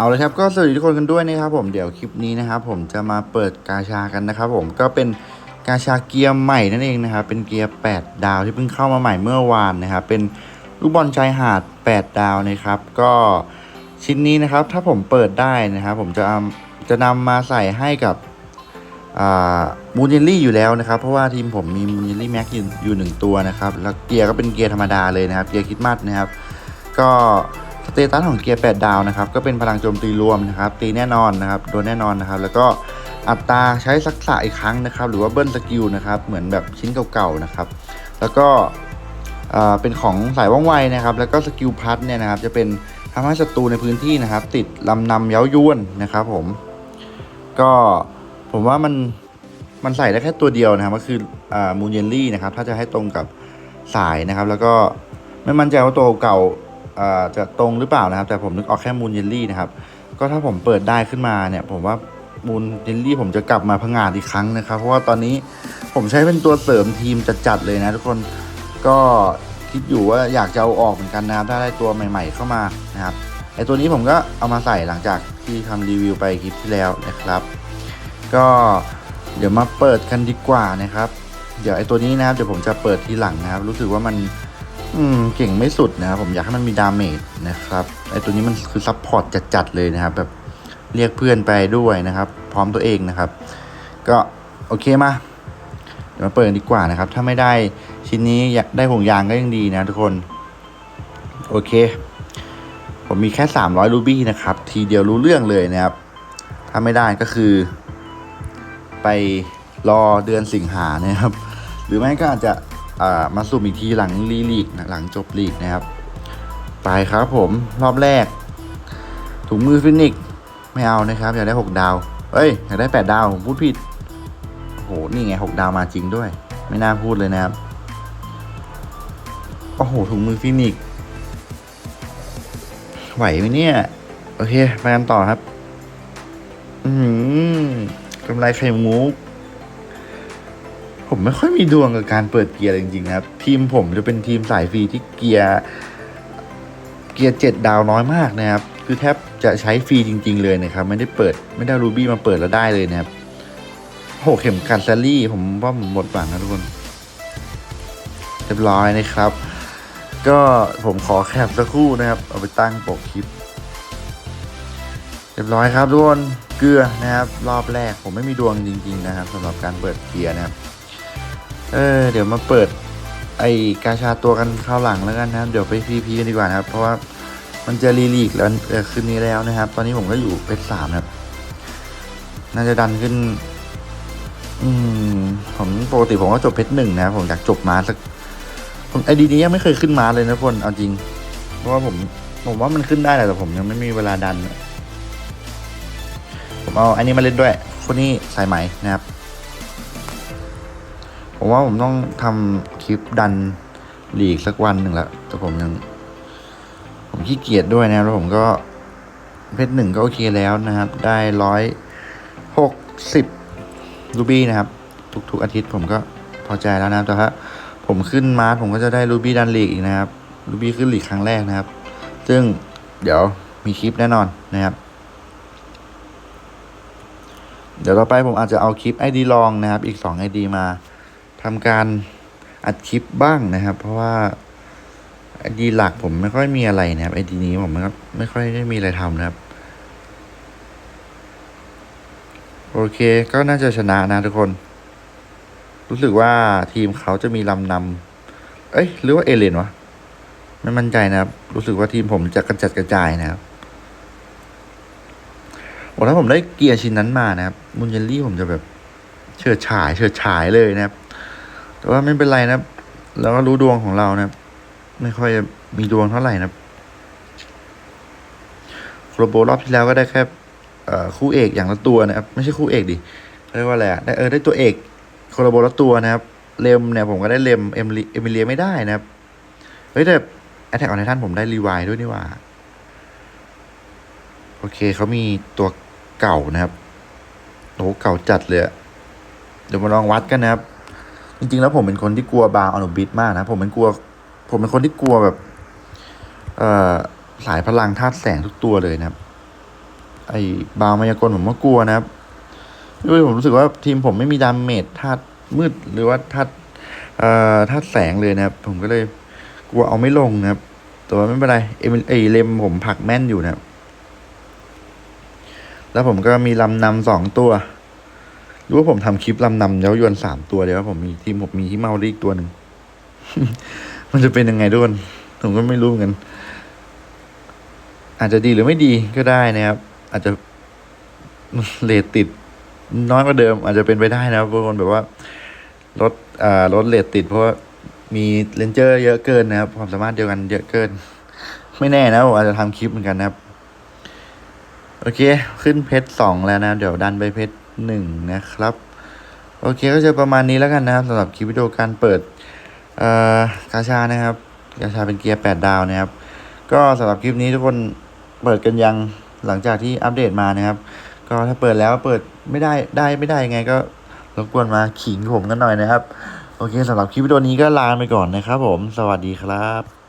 เอาเลยครับก็สวัสดีทุกคนกันด้วยนะครับผมเดี๋ยวคลิปนี้นะครับผมจะมาเปิดกาชากันนะครับผมก็เป็นกาชาเกียร์ใหม่นั่นเองนะครับเป็นเกียร์ 8 ดาวที่เพิ่งเข้ามาใหม่เมื่อวานนะครับเป็นลูกบอลชายหาด 8 ดาวนะครับ ก็ชิ้นนี้นะครับถ้าผมเปิดได้นะครับผมจะจะนำมาใส่ให้กับมูนเยลลี่อยู่แล้วนะครับ เพราะว่าทีมผมมีมูนเยลลี่แม็กอยู่อยู่หนึ่งตัวนะครับแล้วเกียร์ก็เป็นเกียร์ธรรมดาเลยนะครับเกียร์คิดมัดนะครับ ก็ เตตัสของเกียร์ 8 ดาวนะครับ ก็เป็นพลังโจมตีรวมนะครับ ตีแน่นอนนะครับ โดนแน่นอนนะครับ แล้วก็อัตราใช้สักษะอีกครั้งนะครับ หรือว่าเบิ้ลสกิลนะครับ เหมือนแบบชิ้นเก่าๆนะครับ แล้วก็เอ่อเป็นของสายว่องไวนะครับ แล้วก็สกิลพัทเนี่ยนะครับ จะเป็นทำให้ศัตรูในพื้นที่นะครับ ติดลำนำเย้ายวนนะครับ ผม ก็ผมว่ามันมันใส่ได้แค่ตัวเดียวนะครับ ก็คืออ่ามูนเยลลี่นะครับ ถ้าจะให้ตรงกับสายนะครับ แล้วก็ไม่มั่นใจว่าตัวเก่า จะตรงหรือเปล่านะครับ แต่ผมนึกออกแค่มูนเยลลี่นะครับ ก็ถ้าผมเปิดได้ขึ้นมาเนี่ย ผมว่ามูนเยลลี่ผมจะกลับมาพังงาดอีกครั้งนะครับ เพราะว่าตอนนี้ผมใช้เป็นตัวเสริมทีมจัดๆเลยนะทุกคนก็คิดอยู่ว่าอยากจะเอาออกเหมือนกันนะครับถ้าได้ตัวใหม่ ๆ เข้ามานะครับไอตัวนี้ผมก็เอามาใส่หลังจากที่ทำรีวิวไปคลิปที่แล้วนะครับ ก็เดี๋ยวมาเปิดกันดีกว่านะครับ เดี๋ยวไอตัวนี้นะครับเดี๋ยวผมจะเปิดทีหลังนะครับ รู้สึกว่ามัน อืมเก่งไม่สุดนะครับผมอยากให้มันมีดาเมจนะครับไอตัวนี้มันคือซับพอร์ตจัดๆเลยนะครับ แบบเรียกเพื่อนไปด้วยนะครับ พร้อมตัวเองนะครับ ก็โอเคมาเดี๋ยวมาเปิดดีกว่านะครับ ถ้าไม่ได้ชิ้นนี้อยากได้ห่วงยางก็ยังดีนะทุกคน โอเค ผมมีแค่ 300รูบี้นะครับ ทีเดียวรู้เรื่องเลยนะครับ ถ้าไม่ได้ก็คือ ไปรอเดือนสิงหานะครับ หรือไม่ก็อาจจะ มาสุ่มอีกทีหลังลีลีกนะหลังจบลีกนะครับ ไปครับผมรอบแรก ถุงมือฟินิกไม่เอานะครับอยากได้ 6 ดาว เอ้ยอยากได้ 8 ดาว ผมพูดผิดโอ้โหนี่ไง 6 ดาวมาจริงด้วย ไม่น่าพูดเลยนะครับ โอ้โหถุงมือฟินิกไหวไหมเนี่ย โอเค ไปกันต่อครับ อืมกำไรไข่มุก ผมไม่ค่อยมีดวงกับการเปิดเกียร์จริงๆนะครับ ทีมผมจะเป็นทีมสายฟรีที่เกียร์เกียร์เจ็ดดาวน้อยมากนะครับ คือแทบจะใช้ฟรีจริง ๆ เลยนะครับ ไม่ได้เปิดไม่ได้รูบี้มาเปิดแล้วได้เลยนะครับโหเข็มขัดแซลลี่ ผมว่าผมหมดหวังนะทุกคนเรียบร้อยนะครับ ก็ผมขอแคปสักครู่นะครับ เอาไปตั้งปกคลิป เรียบร้อยครับทุกคนเกลือนะครับ รอบแรกผมไม่มีดวงจริง ๆ นะครับสำหรับการเปิดเกียร์นะครับ เออ เดี๋ยวมาเปิด ไอกาชาตัวกันข้าวหลังแล้วกันนะครับ เดี๋ยวไปพีพีกันดีกว่านะครับ เพราะว่ามันจะรีลีกแล้วคืนนี้แล้วนะครับ ตอนนี้ผมก็อยู่เพชรสามนะครับ น่าจะดันขึ้น อืม ผมปกติผมก็จบเพชรหนึ่งนะผมอยากจบมาสักผมไอดีนี้ยังไม่เคยขึ้นมาเลยนะคนเอาจริง เพราะว่าผมผมว่ามันขึ้นได้แหละแต่ผมยังไม่มีเวลาดัน ผมเอาอันนี้มาเล่นด้วย คนนี้สายไหมนะครับ ผมว่าผมต้องทำคลิปดันหลีกสักวันหนึ่งล้วแต่ผมยัง ผมขี้เกียจด้วยนะแล้วผมก็เพชรหนึ่งก็โอเคแล้วนะครับ ได้ร้อยหกสิบรูบี้นะครับ ทุกๆอาทิตย์ผมก็พอใจแล้วนะแต่ถ้าผมขึ้นมาร์ผมก็จะได้รูบี้ดันหลีกอีกนะครับรูบี้ขึ้นหลีกครั้งแรกนะครับ ซึ่งเดี๋ยวมีคลิปแน่นอนนะครับ เดี๋ยวต่อไปผมอาจจะเอาคลิป ID ลองนะครับ อีก2 ID มา ทำการอัดคลิปบ้างนะครับ เพราะว่า ID หลักผมไม่ค่อยมีอะไรนะครับ ID นี้ผมไม่ไม่ค่อยได้มีอะไรทำนะครับ โอเคก็น่าจะชนะนะทุกคน รู้สึกว่าทีมเขาจะมีลำนำเอ้ย หรือว่าเอเลนวะไม่มั่นใจนะครับ รู้สึกว่าทีมผมจะกระจัดกระจายนะครับโอ้ถ้าผมได้เกียร์ชิ้นนั้นมานะครับมุนเยลลี่ผมจะแบบเฉิดฉายเฉิดฉายเลยนะครับ แต่ว่าไม่เป็นไรนะครับเราก็รู้ดวงของเรานะครับไม่ค่อยมีดวงเท่าไหร่นะครับโครโบรอบที่แล้วก็ได้แค่คู่เอกอย่างละตัวนะครับ ไม่ใช่คู่เอกดิเรียกว่าอะไรอะได้เออได้ตัวเอกโครโบละตัวนะครับเลมเนี่ยผมก็ได้เลมเอมิเอมิเลียไม่ได้นะครับเฮ้ยแต่แอทแทกออนไททันผมได้รีไวด์ด้วยนี่ว่า โอเคเขามีตัวเก่านะครับโอ้โหเก่าจัดเลยเดี๋ยวมาลองวัดกันนะครับ จริงๆแล้วผมเป็นคนที่กลัวบาร์อนุบิดมากนะ ผมเป็นกลัว ผมเป็นคนที่กลัวแบบ เอ่อสายพลังธาตุแสงทุกตัวเลยนะครับ ไอ้บาวมายากลผมก็กลัวนะครับด้วยผมรู้สึกว่าทีมผมไม่มีดาเมจธาตุมืดหรือว่าธาตุเอ่อธาตุแสงเลยนะครับ ผมก็เลยกลัวเอาไม่ลงนะครับ แต่ว่าไม่เป็นไรเอมิเอเลมผมผักแม่นอยู่นะครับ แล้วผมก็มีลำนำสองตัว รู้ว่าผมทำคลิปลำนำเย้ายวนสามตัวเดียวผมมีทีมผมมีที่เมาลีกตัวหนึ่ง มันจะเป็นยังไงด้วยผมก็ไม่รู้เหมือนกันอาจจะดีหรือไม่ดีก็ได้นะครับ อาจจะเลทติด น้อยกว่าเดิม อาจจะเป็นไปได้นะครับบางคนแบบว่าลดอ่าลดเลทติด เพราะมีเลนเจอร์เยอะเกินนะครับความสามารถเดียวกันเยอะเกิน ไม่แน่นะผมอาจจะทำคลิปเหมือนกันนะครับ โอเค ขึ้นเพชรสองแล้วนะ เดี๋ยวดันไปเพชร หนึ่งนะครับ โอเคก็จะประมาณนี้แล้วกันนะครับสำหรับคลิปวิดีโอการเปิดอ่อกาชานะครับ กาชาเป็นเกียร์แปดดาวนะครับ ก็สำหรับคลิปนี้ทุกคนเปิดกันยังหลังจากที่อัปเดตมานะครับ ก็ถ้าเปิดแล้วเปิดไม่ได้ได้ไม่ได้ยังไงก็รบกวนมาขิงผมกันหน่อยนะครับ โอเคสำหรับคลิปวิดีโอนี้ก็ลาไปก่อนนะครับผม สวัสดีครับ